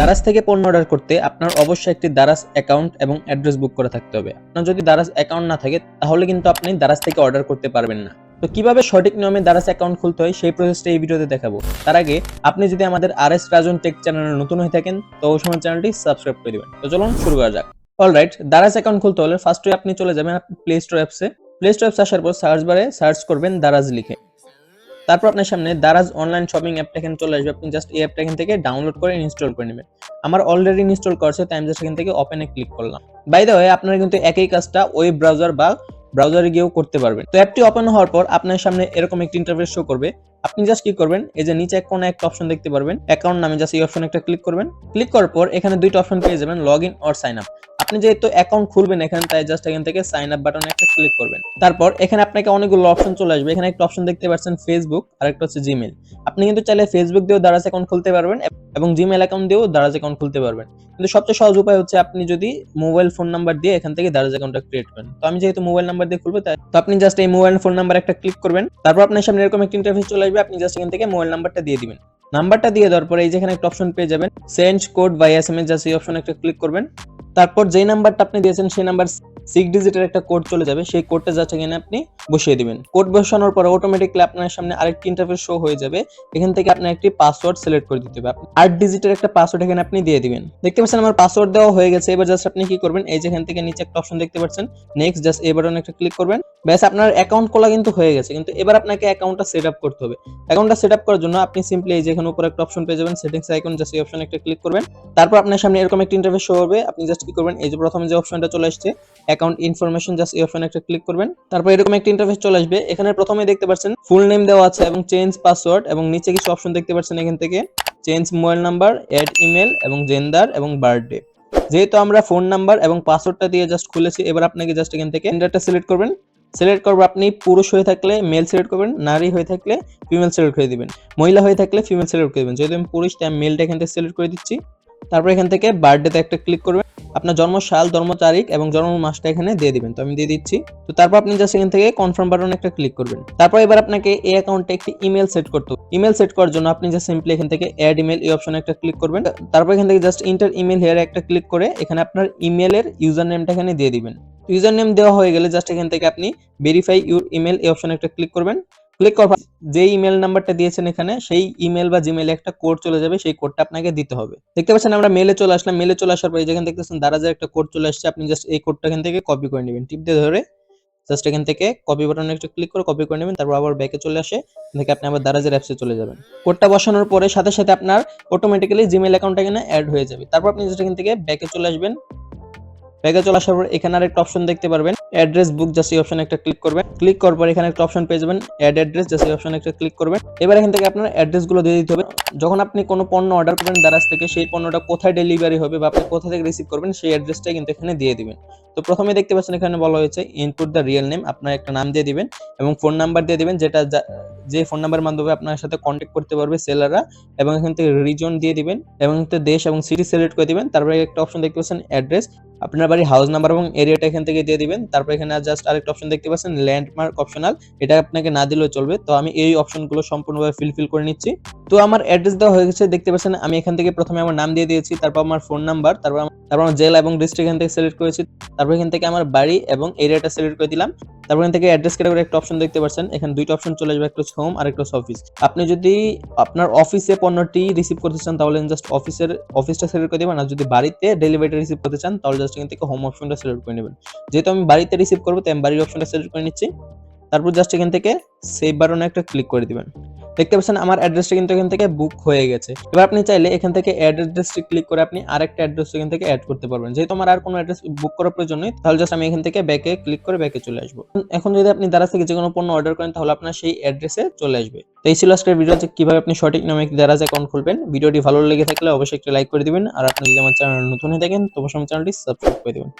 দারাজ থেকে পণ্য অর্ডার করতে আপনার অবশ্যই একটি দারাজ অ্যাকাউন্ট এবং অ্যাড্রেস বুক করে থাকতে হবে। আপনার যদি দারাজ অ্যাকাউন্ট না থাকে, তাহলে কিন্তু আপনি দারাজ থেকে অর্ডার করতে পারবেন না। তো কীভাবে সঠিক নিয়মে দারাজ অ্যাকাউন্ট খুলতে হয়, সেই প্রসেসটা এই ভিডিওতে দেখাবো। তার আগে, আপনি যদি আমাদের আর এস রাজন টেক চ্যানেলে নতুন হয়ে থাকেন, তো অবশ্যই আমার চ্যানেলটি সাবস্ক্রাইব করে দিবেন। তো চলুন শুরু করা যাক। অলরাইট, দারাজ অ্যাকাউন্ট খুলতে হলে ফার্স্টে আপনি চলে যাবেন প্লে স্টোর অ্যাপসে প্লে স্টোর অ্যাপস আসার পর সার্চ বারে সার্চ করবেন দারাজ লিখে। তারপর আপনার সামনে দারাজ অনলাইন শপিং অ্যাপটা এখানে চলে আসবে। আপনি জাস্ট এই অ্যাপটা এখান থেকে ডাউনলোড করে ইনস্টল করে নেবেন। আমার অলরেডি ইনস্টল করছে তাই আমি জাস্ট এখান থেকে ওপেনে ক্লিক করলাম। বাই দ্য ওয়ে আপনারা কিন্তু একই কাজটা ওয়েব ব্রাউজার বা ব্রাউজারে গিয়েও করতে পারবেন। তো অ্যাপটি ওপেন হওয়ার পর আপনার সামনে এরকম একটি ইন্টারফেস শো করবে। আপনি জাস্ট কি করবেন, এই যে নিচে কোনো একটা অপশন দেখতে পারবেন। অ্যাকাউন্ট নামে জাস্ট এই অপশন একটা ক্লিক করবেন। ক্লিক করার পর এখানে দুইটা অপশন পেয়ে যাবেন log in or sign up আপনি যেহেতু অ্যাকাউন্ট খুলবেন এখানে, তাই জাস্ট এখান থেকে সাইন আপ বাটনে একটা ক্লিক করবেন। তারপর এখানে আপনাকে অনেকগুলো অপশন চলে আসবে। এখানে একটা অপশন দেখতে পাচ্ছেন ফেসবুক আর একটা হচ্ছে জিমেল আপনি কিন্তু চাইলে ফেসবুক দিয়েও দারাজ অ্যাকাউন্ট খুলতে পারবেন এবং জিমেল অ্যাকাউন্ট দিয়েও দারাজ অ্যাকাউন্ট খুলতে পারবেন। কিন্তু সবচেয়ে সহজ উপায় হচ্ছে আপনি যদি মোবাইল ফোন নাম্বার দিয়ে এখান থেকে দারাজ অ্যাকাউন্টটা ক্রিয়েট করেন। তো আমি যেহেতু মোবাইল নাম্বার দিয়ে খুলবো, তাই তো আপনি জাস্ট এই মোবাইল ফোন নাম্বার একটা ক্লিক করবেন। তারপর আপনার সামনে এরকম একটা ইন্টারফেস চলে আসবে, আপনি জাস্ট এখান থেকে মোবাইল নাম্বারটা দিয়ে দিবেন। নাম্বারটা দিয়ে দেওয়ার পরে এই যেখানে একটা অপশন পেয়ে যাবেন। Send code by S M S just এই অপশন একটা ক্লিক করবেন। তারপর যেই নাম্বারটা আপনি দিয়েছেন সেই নাম্বার সিক্স ডিজিটের একটা কোড চলে যাবে, সেই কোডটা যাচ্ছে এখানে আপনি বসিয়ে দিবেন। কোড বসানোর পরে অটোমেটিকলি আপনার সামনে আরেকটি ইন্টারফেস শো হয়ে যাবে। এখান থেকে আপনি একটি পাসওয়ার্ড সিলেক্ট করে দিতে হবে। আট ডিজিটের একটা পাসওয়ার্ড এখানে আপনি দিয়ে দিবেন। দেখতে পাচ্ছেন আমার পাসওয়ার্ড দেওয়া হয়ে গেছে। এবার জাস্ট আপনি কি করবেন? এই যেখান থেকে নিচে একটা অপশন দেখতে পাচ্ছেন। নেক্সট জাস্ট এই বাটনে একটা ক্লিক করবেন। ব্যাস, আপনার অ্যাকাউন্ট খোলা কিন্তু হয়ে গেছে। কিন্তু এবার আপনাকে অ্যাকাউন্টটা সেট আপ করতে হবে। অ্যাকাউন্টটা সেট আপ করার জন্য আপনি সিম্পলি এই যেখানে উপরে একটা অপশন পেয়ে যাবেন। সেটিংস আইকন জাস্ট এই অপশনে একটা ক্লিক করবেন। তারপর আপনার সামনে এরকম একটা ইন্টারফেস শো হবে। আপনি জাস্ট কি করবেন? এই যে প্রথমে যে অপশনটা চলে আসছে অ্যাকাউন্ট ইনফরমেশন জাস্ট এই অপশনে একটা ক্লিক করবেন। তারপর এরকম একটা ইন্টারফেস চলে আসবে। এখানে প্রথমে দেখতে পাচ্ছেন ফুল নেম দেওয়া আছে এবং চেঞ্জ পাসওয়ার্ড এবং নিচে কিছু অপশন দেখতে পাচ্ছেন এখান থেকে। Change mobile number add email এবং জেন্ডার এবং বার্থডে যেহেতু আমরা ফোন নাম্বার এবং পাসওয়ার্ডটা দিয়ে জাস্ট খুলেছি, এবার আপনাকে জাস্ট এখান থেকে জেন্ডারটা সিলেক্ট করবেন। সিলেক্ট করব আপনি পুরুষ হয়ে থাকলে মেল সিলেক্ট করবেন, নারী হয়ে থাকলে ফিমেল সিলেক্ট করে দিবেন। মহিলা হয়ে থাকলে ফিমেল সিলেক্ট করে দিবেন। যেহেতু আমি পুরুষ, তাই আমি মেলটা এখান থেকে সিলেক্ট করে দিচ্ছি। তারপর এখান থেকে বার্থডেতে একটা ক্লিক করবেন। আপনার জন্ম সাল, জন্ম তারিখ এবং জন্ম মাসটা এখানে দিয়ে দিবেন। তো আমি দিয়ে দিচ্ছি। তো তারপর আপনি জাস্ট এখান থেকে কনফার্ম বাটনে একটা ক্লিক করবেন। তারপর এবার আপনাকে এই অ্যাকাউন্টে একটি ইমেল সেট করতে ইমেল সেট করার জন্য আপনি জাস্ট সিম্পলি এখান থেকে অ্যাড ইমেল এই অপশনে একটা ক্লিক করবেন। তারপর এখান থেকে জাস্ট ইন্টার ইমেল হেয়ার একটা ক্লিক করে এখানে আপনার ইমেলের ইউজার নেমটা এখানে দিয়ে দিবেন। ইউজার নেম দেওয়া হয়ে গেলে জাস্ট এখান থেকে আপনি ভেরিফাই ইউর ইমেল এই অপশনে একটা ক্লিক করবেন। ক্লিক করার যে ইমেল নাম্বারটা দিয়েছেন এখানে, সেই ইমেল বা জিমেলে একটা কোড চলে যাবে, সেই কোডটা আপনাকে দিতে হবে। দেখতে পাচ্ছেন আমরা মেলে চলে আসলাম। মেলে চলে আসার পর যেখানে দেখতেছেন দারাজের একটা কোড চলে আসছে। আপনি জাস্ট এই কোডটা এখান থেকে কপি করে নেবেন। টিপ দিয়ে ধরে জাস্ট এখান থেকে কপি বাটনে একটু ক্লিক করে কপি করে নেবেন। তারপর আবার ব্যাকে চলে আসে। থেকে আপনি আবার দারাজের অ্যাপসে চলে যাবেন। কোডটা বসানোর পরে সাথে সাথে আপনার অটোমেটিক্যালি জিমেল অ্যাকাউন্টটা এখানে অ্যাড হয়ে যাবে। তারপর আপনি জাস্ট এখান থেকে ব্যাকে চলে আসবেন। ব্যাগে চলে আসার পর এখানে আরেকটা অপশন দেখতে পারবেন। অ্যাড্রেস বুক জাস্ট এই অপশন একটা ক্লিক করবেন। ক্লিক করার পর এখানে একটা অপশন পেয়ে যাবেন। অ্যাড অ্যাড্রেস জাস্ট এই অপশন একটা ক্লিক করবেন। এবার এখান থেকে আপনার অ্যাড্রেসগুলো দিয়ে দিতে হবে। যখন আপনি কোনো পণ্য অর্ডার করবেন দারাজ থেকে, সেই পণ্যটা কোথায় ডেলিভারি হবে বা আপনি কোথা থেকে রিসিভ করবেন, সেই অ্যাড্রেসটা কিন্তু এখানে দিয়ে দিবেন। তো প্রথমে দেখতে পাচ্ছেন এখানে বলা হয়েছে ইনপুট দ্য রিয়েল নেম আপনার একটা নাম দিয়ে দিবেন। এবং ফোন নাম্বার দিয়ে দিবেন, যেটা যা- ফোন নাম্বারের মাধ্যমে আপনার সাথে কন্ট্যাক্ট করতে পারবে সেলাররা এবং এখান থেকে রিজন দিয়ে দিবেন, এবং একটা দেশ এবং সিটি সিলেক্ট করে দিবেন। তারপরে একটা অপশন দেখতে পাচ্ছেন অ্যাড্রেস আপনার বাড়ির হাউস নাম্বার এবং এরিয়াটা এখান থেকে দিয়ে দিবেন। তারপর এখানে জাস্ট আরেকটা অপশন দেখতে পাচ্ছেন ল্যান্ডমার্ক অপশনাল এটা আপনাকে না দিলেও চলবে। তো আমি এই অপশনগুলো সম্পূর্ণভাবে ফিলফিল করে নিচ্ছি। তো আমার অ্যাড্রেস দেওয়া হয়ে গেছে, দেখতে পাচ্ছেন, আমি এখান থেকে প্রথমে আমার নাম দিয়ে দিয়েছি, তারপর আমার ফোন নাম্বার তারপর তারপর আমার জেলা এবং ডিস্ট্রিক্ট এখান থেকে সিলেক্ট করেছি। তারপর এখান থেকে আমার বাড়ি এবং এরিয়াটা সিলেক্ট করে দিলাম। তারপর এখান থেকে অ্যাড্রেস ক্যাটাগরি একটা অপশন দেখতে পাচ্ছেন। এখানে দুইটা অপশন চলে যাবে একটা হোম আর একটা অফিস আপনি যদি আপনার অফিসে পণ্যটি রিসিভ করতে চান, তাহলে জাস্ট অফিসের অফিসটা সিলেক্ট করে দিবেন। আর যদি বাড়িতে ডেলিভারিটা রিসিভ করতে চান, তাহলে জাস্ট এখান থেকে হোম অপশনটা সিলেক্ট করে নেবেন। যেহেতু আমি বাড়িতে রিসিভ করব, তাই আমি বাড়ির অপশনটা সিলেক্ট করে নিচ্ছি। তারপর জাস্ট এখান থেকে সেভ বাটনে একটা ক্লিক করে দিবেন। দেখতে পাচ্ছেন আমার অ্যাড্রেসটা কিন্তু এখান থেকে বুক হয়ে গেছে। এবার আপনি চাইলে এখান থেকে অ্যাড অ্যাড্রেসটি ক্লিক করে আপনি আরেকটা অ্যাড্রেস এখান থেকে অ্যাড করতে পারবেন। যেহেতু আমার আর কোনো অ্যাড্রেস বুক করার প্রয়োজন নেই, তাহলে জাস্ট আমি এখান থেকে ব্যাকে ক্লিক করে ব্যাকে চলে আসব। এখন যদি আপনি দ্বারা থেকে যে কোনো পণ্য অর্ডার করেন, তাহলে আপনার সেই অ্যাড্রেসে চলে আসবে। তো এই ছিল আজকের ভিডিও যে কীভাবে আপনি সঠিক নামে দারাজ অ্যাকাউন্ট খুলবেন। ভিডিওটি ভালো লেগে থাকলে অবশ্যই একটি লাইক করে দিবেন। আর আপনি যদি আমার চ্যানেল নতুন হয়ে থাকেন তো অবশ্যই আমার চ্যানেলটি সাবস্ক্রাইব করে দিবেন।